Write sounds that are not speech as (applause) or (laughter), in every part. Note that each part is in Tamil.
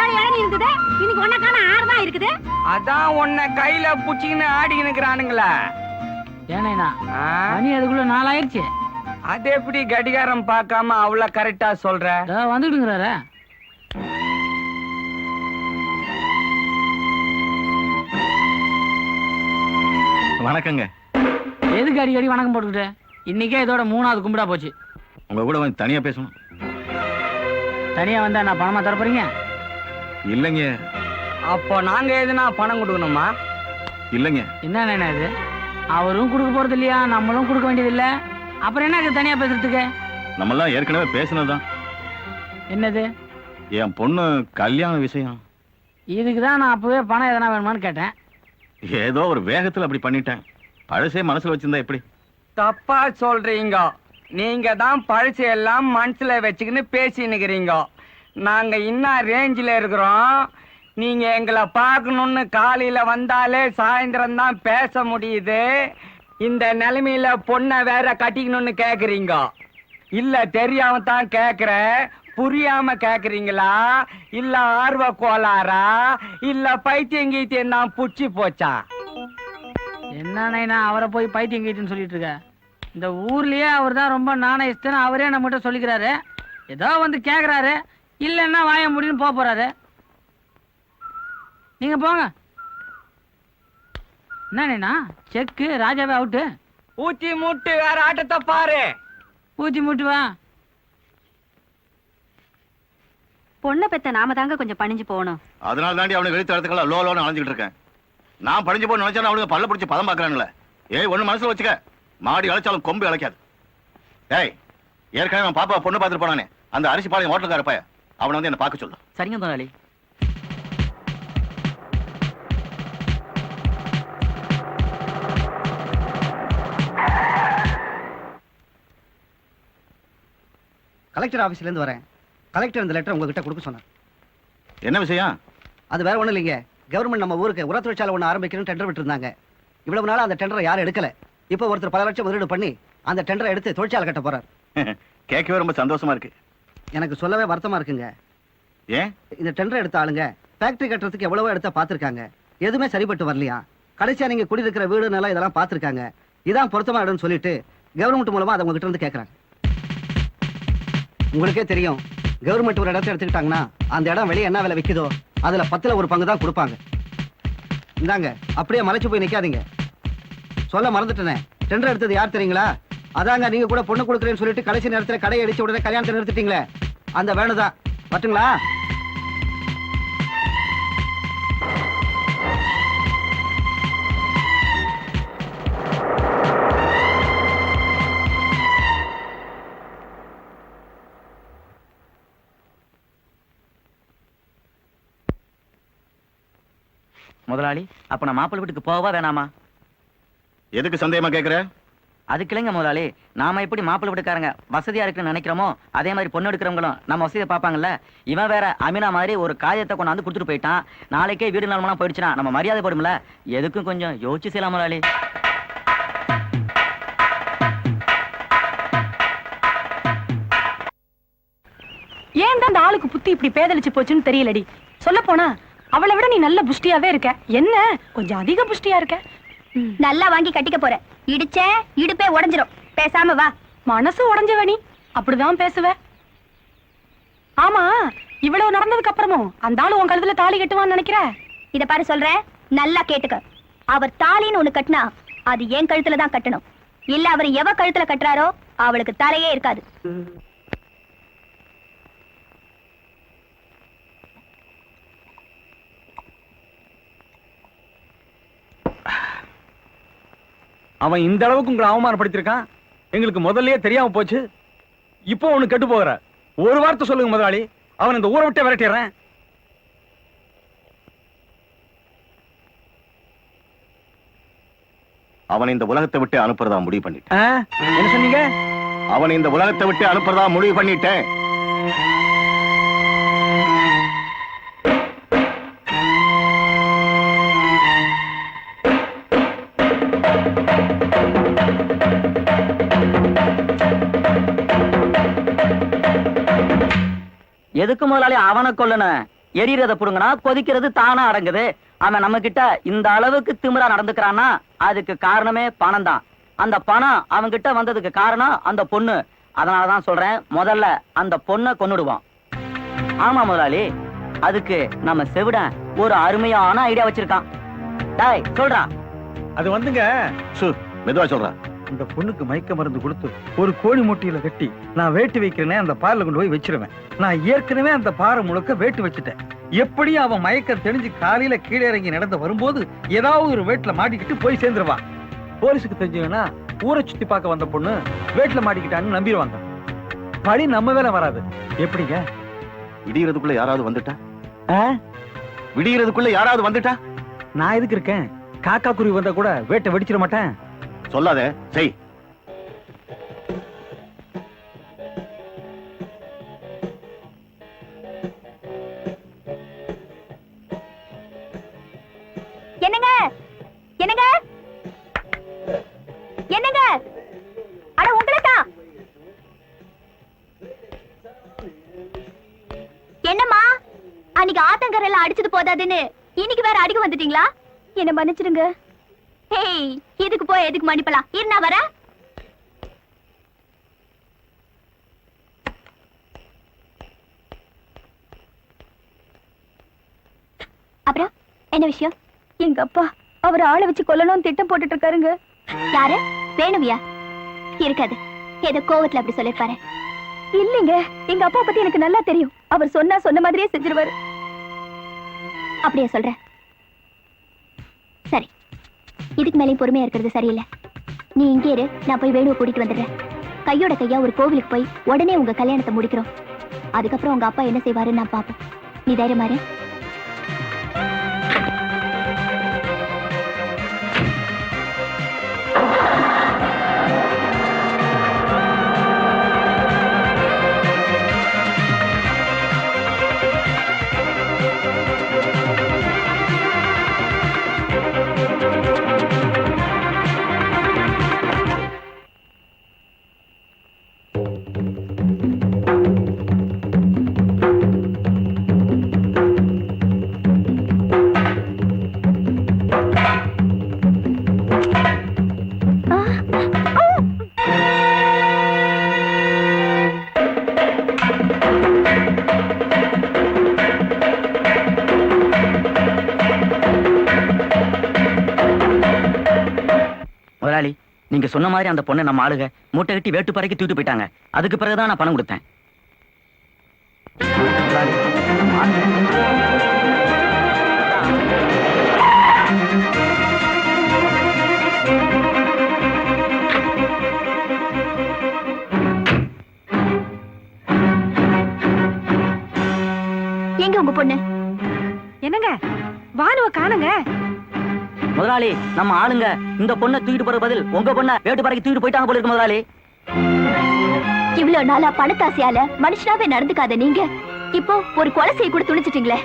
ஏழு இருந்தது இன்னைக்கு ஒன்னக்கான ஆறு தான் இருக்குது. அதான் உன்னை கையில புடிச்சிக்கின்னு ஆடிக்கின்னு இருக்கிறானுங்களே ஏனேண்ணா? மணி அதுக்குள்ள நாலாயிருச்சு அது எப்படி கடிகாரம் பார்க்காம அவ்வளவு கரெக்டா சொல்ற? இதோ வந்துட்டுங்கிறாரு வணக்கங்க. எதுக்கு அடிக்கடி வணக்கம் போட்டுக்கிட்டு? இன்னைக்கே இதோட மூணாவது கும்பிடா போச்சு. உங்க கூட வந்து தனியா பேசணும். தனியா வந்தா நான் பணமா தர போறீங்க? இல்லைங்க. அப்போ நாங்க எதுனா பணம் கொடுக்கணுமா? இல்லைங்க. என்னண்ணா இது? அவரும் கொடுக்க போறது இல்லையா? நம்மளும் கொடுக்க வேண்டியது இல்ல அப்புறம் என்ன இது தனியா பேசுறதுக்கு? நம்மெல்லாம் ஏற்கனவே பேசினதுதான் என்னது? என் பொண்ணு கல்யாண விஷயம். இதுக்கு தான் நான் அப்பவே பணம் எதனா வேணுமான்னு கேட்டேன். ஏதோ ஒரு வேகத்துல அப்படி பண்ணிட்டேன். பழசே மனசுல வச்சிருந்தா எப்படி? தப்பா சொல்றீங்க. நீங்க தான் பழசு எல்லாம் மனசுல வச்சுக்கின்னு பேசினுக்கிறீங்க நாங்க இன்னும் ரேஞ்சில் இருக்கிறோம். நீங்க எங்களை பார்க்கணும்னு காலையில வந்தாலே சாயந்தரம் தான் பேச முடியுது. இந்த நிலைமையில பொண்ணை வேற கட்டிக்கணும்னு கேக்குறீங்க. இல்ல தெரியாம தான் கேட்குற புரியாம கேக்குறீங்களா? இல்ல ஆர்வ கோளாறா? இல்ல பைத்தியம் கீத்தியம் தான் புடிச்சு போச்சா? என்ன அவரை போய் பைத்தியம் கீட்டுன்னு சொல்லிட்டு இருக்க? இந்த ஊர்லயே அவர் தான் ரொம்ப நாணயஸ்தன்னு அவரே நம்மகிட்ட சொல்லிக்கிறாரு. ஏதோ வந்து கேக்குறாரு. இல்லைன்னா வாய முடியும்னு போக போறாரு நீங்க போங்க. என்னண்ணா செக்கு ராஜாவே அவுட்டு ஊத்தி மூட்டு வேற ஆட்டத்தை பாரு. ஊத்தி மூட்டு வா. பொண்ணை பெத்த நாம தாங்க கொஞ்சம் பணிஞ்சு போகணும். அதனால தாண்டி அவனை வெளித்த இடத்துக்கெல்லாம் லோ லோன்னு அலைஞ்சிட்டு இருக்கேன். நான் படிஞ்சு போய் நினைச்சா அவனுக்கு பல்ல பிடிச்சி பதம் பாக்குறானுங்களே. ஏய் ஒண்ணு மனசுல வச்சுக்க. மாடி அழைச்சாலும் கொம்பு அழைக்காது ஏய் ஏற்கனவே பாப்பா பொண்ணு பார்த்துட்டு போனானே. அந்த அரிசி பாளையம் ஹோட்டலுக்கார பையன். அவனை வந்து என்ன பார்க்க சொல்லு. சரிங்க முதலாளி. கலெக்டர் ஆபீஸ்ல இருந்து வரேன். கலெக்டர் இந்த லெட்டர் உங்ககிட்ட கொடுக்க சொன்னார். என்ன விஷயம்? அது வேற ஒண்ணும் இல்லைங்க. கவர்மெண்ட் நம்ம ஊருக்கு உர தொழிற்சாலை ஒன்று ஆரம்பிக்கணும்னு டெண்டர் விட்டுருந்தாங்க. இவ்வளவு நாளா அந்த டெண்டரை யாரும் எடுக்கல. இப்போ ஒருத்தர் பல லட்சம் முதலீடு பண்ணி அந்த டெண்டரை எடுத்து தொழிற்சாலை கட்ட போறார். (laughs) கேட்கவே ரொம்ப சந்தோஷமா இருக்கு. எனக்கு சொல்லவே வருத்தமா இருக்குங்க. ஏன்? இந்த டெண்டர் எடுத்த ஆளுங்க ஃபேக்டரி கட்டுறதுக்கு எவ்வளவோ எடுத்த பார்த்திருக்காங்க எதுவுமே சரிப்பட்டு வரலையா? கடைசியா நீங்க குடியிருக்கிற வீடு நிலம் இதெல்லாம் பார்த்திருக்காங்க இதான் பொருத்தமா இடம்னு சொல்லிட்டு கவர்மெண்ட் மூலமா அதை உங்ககிட்ட இருந்து கேட்கறாங்க உங்களுக்கே தெரியும் கவர்மெண்ட் ஒரு இடத்த எடுத்துக்கிட்டாங்கன்னா அந்த இடம் வெளியே என்ன விலை விக்குதோ அதுல பத்துல ஒரு பங்கு தான் கொடுப்பாங்க. இந்தாங்க அப்படியே மலைச்சு போய் நிக்காதீங்க. சொல்ல மறந்துட்டேனே. டெண்டர் எடுத்தது யார் தெரியுங்களா? அதாங்க நீங்க கூட பொண்ணு கொடுக்குறேன்னு சொல்லிட்டு கடைசி நேரத்துல கடை அடிச்சு உடனே கல்யாணத்தை நிறுத்திட்டீங்களே? அந்த வேணுதான் பட்டுங்களா முதலாளி அப்ப நான் மாப்பிள்ளை வீட்டுக்கு போவா வேணாமா? எதுக்கு சந்தேகமா கேக்குற? அதுக்கு இல்லைங்க முதலாளி. நாம எப்படி மாப்பிள்ளை வீட்டுக்காரங்க வசதியா இருக்குன்னு நினைக்கிறோமோ அதே மாதிரி பொண்ணு எடுக்கிறவங்களும் நம்ம வசதியை பார்ப்பாங்கல்ல. இவன் வேற அமினா மாதிரி ஒரு காயத்தை கொண்டாந்து கொடுத்துட்டு போயிட்டான். நாளைக்கே வீடு நிலமெல்லாம் போயிடுச்சுன்னா நம்ம மரியாதை போடும்ல. எதுக்கும் கொஞ்சம் யோசிச்சு செய்யலாம் முதலாளி. ஏன் தான் அந்த ஆளுக்கு புத்தி இப்படி பேதலிச்சு போச்சுன்னு தெரியலடி? சொல்ல போனா அவளை விட நீ நல்ல புஷ்டியாவே இருக்க. என்ன? கொஞ்சம் அதிக புஷ்டியா இருக்க. நல்லா வாங்கி கட்டிக்க போற. இடிச்ச இடுப்பே உடைஞ்சிரும். பேசாம வா. மனசு உடைஞ்சவ நீ. அப்படிதான் பேசுவ. ஆமா இவ்வளவு நடந்ததுக்கு அப்புறமும் அந்த ஆளு உன் கழுத்துல தாலி கட்டுவான்னு நினைக்கிற? இத பாரு சொல்றேன் நல்லா கேட்டுக்க. அவர் தாலின்னு ஒண்ணு கட்டினா அது என் கழுத்துல தான் கட்டணும். இல்ல அவர் எவ கழுத்துல கட்டுறாரோ அவளுக்கு தலையே இருக்காது. அவன் இந்த அளவுக்கு உங்களை அவமானப்படுத்திருக்கான் எங்களுக்கு முதல்லயே தெரியாம போச்சு. இப்போ ஒண்ணு கெட்டு போகிற. ஒரு வார்த்தை சொல்லுங்க முதலாளி. அவன் இந்த ஊரை விட்டே விரட்டிடுறேன். அவனை இந்த உலகத்தை விட்டு அனுப்புறதா முடிவு பண்ணிட்டேன்? என்ன சொன்னீங்க? அவனை இந்த உலகத்தை விட்டு அனுப்புறதா முடிவு பண்ணிட்டேன். எதுக்கு முதலாளி அவனை கொல்லணும் எரியறத புடுங்கினா கொதிக்கிறது தானா அடங்குது. அவன் நம்ம கிட்ட இந்த அளவுக்கு திமிரா நடந்துக்கிறான்னா அதுக்கு காரணமே பணம் தான் அந்த பணம் அவன் கிட்ட வந்ததுக்கு காரணம் அந்த பொண்ணு. அதனாலதான் சொல்றேன் முதல்ல அந்த பொண்ணை கொன்னுடுவான். ஆமா முதலாளி அதுக்கு நம்ம செவிடன் ஒரு அருமையான ஐடியா வச்சிருக்கான். டாய் சொல்றான் அது வந்துங்க. சு மெதுவா சொல்றா. இந்த பொண்ணுக்கு மயக்க மருந்து கொடுத்து ஒரு கோழி முட்டையில கட்டி நான் வேட்டு வைக்கிறேனே அந்த பாரில் கொண்டு போய் வச்சிருவேன். நான் ஏற்கனவே அந்த பாறை முழுக்க வேட்டு வச்சுட்டேன். எப்படியும் அவன் மயக்கம் தெரிஞ்சு காலையில கீழே இறங்கி நடந்து வரும்போது ஏதாவது ஒரு வேட்டுல மாட்டிக்கிட்டு போய் சேர்ந்துருவா. போலீஸுக்கு தெரிஞ்சதுன்னா ஊரை சுத்தி பார்க்க வந்த பொண்ணு வேட்டுல மாட்டிக்கிட்டான்னு நம்பிடுவாங்க. பழி நம்ம வேலை வராது. எப்படிங்க? விடியறதுக்குள்ள யாராவது வந்துட்டா? விடியறதுக்குள்ள யாராவது வந்துட்டா? நான் எதுக்கு இருக்கேன்? காக்கா குருவி வந்தா கூட வேட்டை வெடிச்சிட மாட்டேன். சொல்லாத. செய். என்னங்க? என்னங்க? என்னங்க? அட உங்களுக்கா? என்னம்மா? அன்னைக்கு ஆத்தங்கரையில அடிச்சது போதாதுன்னு இன்னைக்கு வேற அடிக்க வந்துட்டீங்களா? என்ன மன்னிச்சிடுங்க. ஹேய் இதுக்கு போய் எதுக்கு மன்னிப்பலாம்? இருந்தா வர? அப்புறம் என்ன விஷயம்? எங்க அப்பா அவர் ஆளை வச்சு கொல்லணும்னு திட்டம் போட்டுட்டு இருக்காருங்க. யாரு? வேணுவியா? இருக்காது. ஏதோ கோவத்துல அப்படி சொல்லிருப்பாரு. இல்லைங்க எங்க அப்பா பத்தி எனக்கு நல்லா தெரியும். அவர் சொன்னா சொன்ன மாதிரியே செஞ்சிருவாரு. அப்படியே சொல்றேன். சரி. இதுக்கு மேலேயும் பொறுமையா இருக்கிறது சரியில்லை. நீ இங்கே இரு நான் போய் வேணுவை கூட்டிட்டு வந்துடுறேன். கையோட கையா ஒரு கோவிலுக்கு போய் உடனே உங்க கல்யாணத்தை முடிக்கிறோம். அதுக்கப்புறம் உங்க அப்பா என்ன செய்வாருன்னு நான் பாப்போம் நீ தைரியமாரு நீங்க சொன்ன மாதிரி அந்த பொண்ணை நம்ம ஆளுக மூட்டை கட்டி வேட்டு பறைக்கு தூக்கிட்டு போயிட்டாங்க. அதுக்கு பிறகுதான் நான் பணம் கொடுத்தேன். எங்க உங்க பொண்ணு? என்னங்க? வானுவ காணுங்க. முதலாளி நம்ம ஆளுங்க இந்த பொண்ணை தூக்கிட்டு போற பதில் உங்க பொண்ணை வேட்டு பறைக்கு தூக்கிட்டு போயிட்டாங்க போல இருக்கு முதலாளி. இவ்வளவு நாளா பணத்தாசையால மனுஷனாவே நடந்துக்காத நீங்க. இப்போ ஒரு கொலை செய்ய கூட துணிச்சிட்டீங்களே.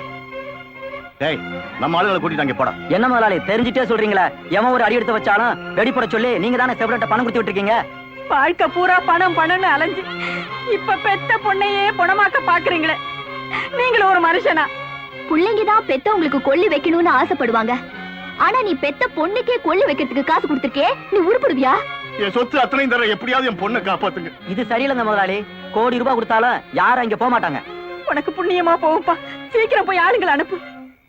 டேய் நம்ம ஆளுங்களை கூட்டிட்டாங்க போடா. என்ன முதலாளி தெரிஞ்சுட்டே சொல்றீங்களே? எவன் ஒரு அடி எடுத்து வச்சாலும் வெடிப்பட சொல்லி நீங்க தானே செவரட்ட பணம் கொடுத்து விட்டுருக்கீங்க? வாழ்க்கை பூரா பணம் பணம்னு அலைஞ்சு இப்ப பெத்த பொண்ணையே பணமாக்க பாக்குறீங்களே. நீங்களும் ஒரு மனுஷனா? பிள்ளைங்க தான் பெத்தவங்களுக்கு கொள்ளி வைக்கணும்னு ஆசைப்படுவாங்க. ஆனா நீ பெத்த பொண்ணுக்கே கொள்ளி வைக்கிறதுக்கு காசு கொடுத்திருக்கே நீ உருப்படுவியா? என் சொத்து அத்தனையும் தர எப்படியாவது என் பொண்ணை காப்பாத்துங்க. இது சரியில்லைங்க முதலாளி. கோடி ரூபாய் கொடுத்தாலும் யாரும் இங்க போக மாட்டாங்க. உனக்கு புண்ணியமா போகும்பா சீக்கிரம் போய் ஆளுங்களை அனுப்பு.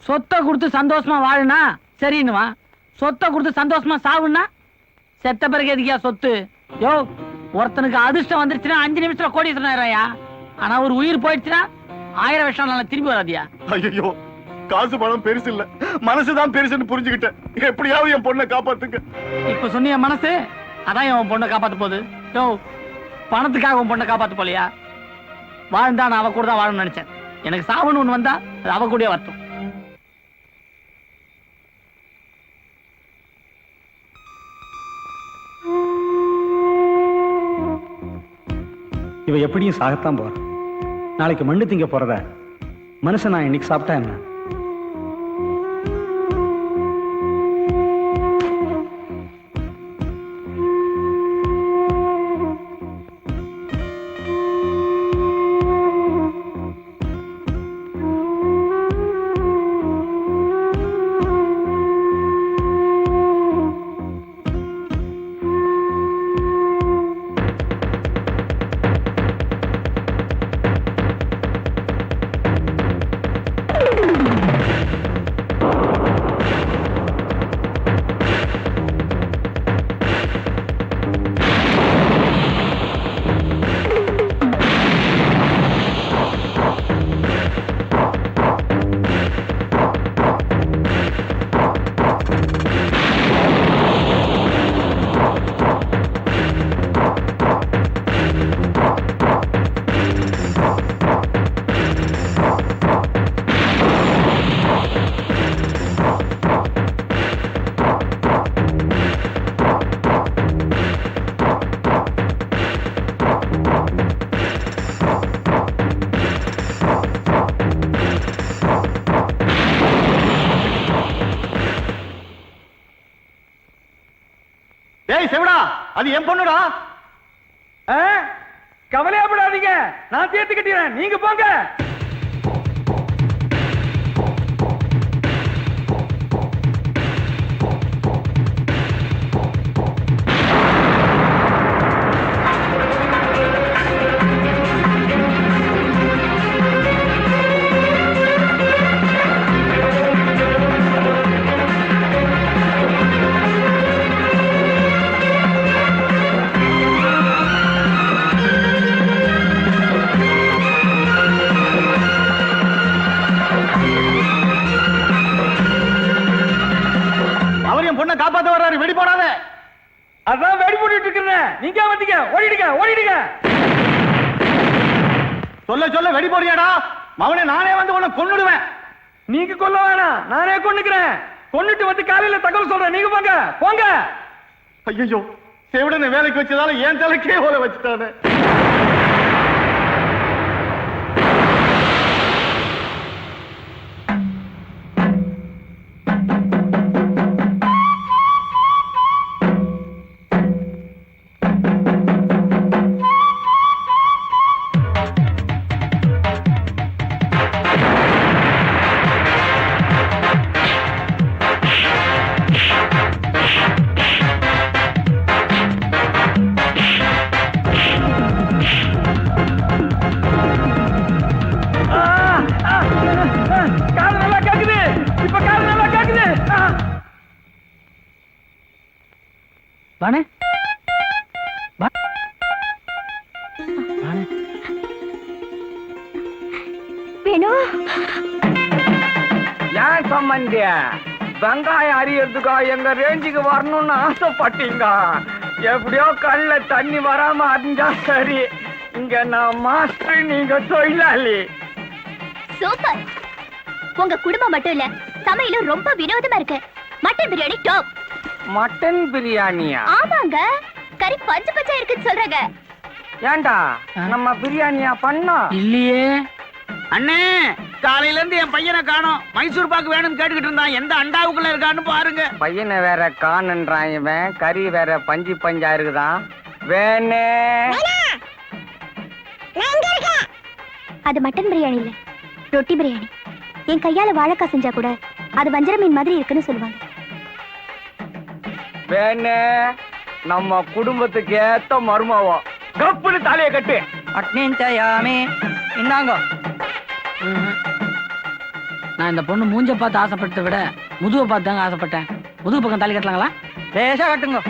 சொத்தை கொடுத்து சந்தோஷமா வாழுனா சரின்னுவா சொத்தை கொடுத்து சந்தோஷமா சாவுன்னா செத்த பிறகு எதுக்கியா சொத்து? யோ ஒருத்தனுக்கு அதிர்ஷ்டம் வந்துருச்சுன்னா அஞ்சு நிமிஷத்துல கோடீஸ்வரன் ஆயிரம்யா ஆனா ஒரு உயிர் போயிடுச்சுன்னா ஆயிரம் வருஷம் நல்லா திரும்பி வராதியா? ஐயோ காசு பணம் பெருசு இல்ல. மனசுதான் பெருசுன்னு புரிஞ்சுக்கிட்டேன். எப்படியாவது என் பொண்ணை காப்பாத்துங்க. இப்ப சொன்னிய மனசு? அதான் உன் பொண்ணை காப்பாத்த போகுது. யோ பணத்துக்காக உன் பொண்ணை காப்பாத்த போலியா வாழ்ந்தா நான் அவ கூட தான் வாழணும்னு நினைச்சேன். எனக்கு சாவுன்னு ஒண்ணு வந்தா அது அவ கூடயே வரட்டும். இவ எப்படியும் சாகத்தான் போறான் நாளைக்கு மண்ணு திங்க போறத? மனுஷன் நான் இன்னைக்கு சாப்பிட்டா என்ன? டேய் செவடா. அது என் பொண்ணுடா. ஆ? கவலையாப்படாதீங்க நான் சேர்த்து கட்டிடுறேன் நீங்க போங்க. வெடி போறியாடா மவனே நானே வந்து உன்னை கொன்னுடுவேன். நீங்க கொல்ல வேணாம். நானே கொண்டுக்கிறேன் கொன்னுட்டு வந்து காலையில தகவல் சொல்றேன். நீங்க போங்க. போங்க. ஐயோ செவிடனை வேலைக்கு வச்சதால என் தலைக்கே ஓலை வச்சுட்டானே. ஏன் சம்பந்திய வெங்காயம் அறியறதுக்கா எங்க ரேஞ்சுக்கு வரணும்னு ஆசைப்பட்டீங்க. எப்படியோ கல்ல தண்ணி வராம அறிஞ்சா சரி. இங்க நான் மாஸ்டர் நீங்க தொழிலாளி சூப்பர் உங்க குடும்பம் மட்டும் இல்ல சமையலும் ரொம்ப வினோதமா இருக்கு. மட்டன் பிரியாணி டாப் மட்டன் பிரியாணியா? ஆமாங்க. கறி பஞ்சு பச்சா இருக்குன்னு சொல்றாங்க. ஏன்டா நம்ம பிரியாணியா பண்ணோம் இல்லையே. அண்ணே! காலையில இருந்து என் பையனை காணோம். மைசூர் பாக்கு வேணும்னு கேட்டுக்கிட்டு இருந்தான். எந்த அண்டாவுக்குள்ள இருக்கான்னு பாருங்க. பையனை வேற காணுன்றான் இவன். கறி வேற பஞ்சு பஞ்சா இருக்குதான். வேணே. அது மட்டன் பிரியாணி இல்ல. ரொட்டி பிரியாணி. என் கையால வாழைக்காய் செஞ்சா கூட அது வஞ்சர மீன் மாதிரி இருக்குன்னு சொல்லுவாங்க. வேணே. நம்ம குடும்பத்துக்கு ஏத்த மருமாவோ. கப்புன்னு தலையை கட்டு. அட்னிஞ்சயாமே இந்தாங்க. நான் இந்த பொண்ணு மூஞ்ச பார்த்து ஆசைப்பட்டதை விட முதுவை பார்த்து தாங்க ஆசைப்பட்டேன். முதுகு பக்கம் தாலி கட்டலாங்களா? லேசா கட்டுங்க.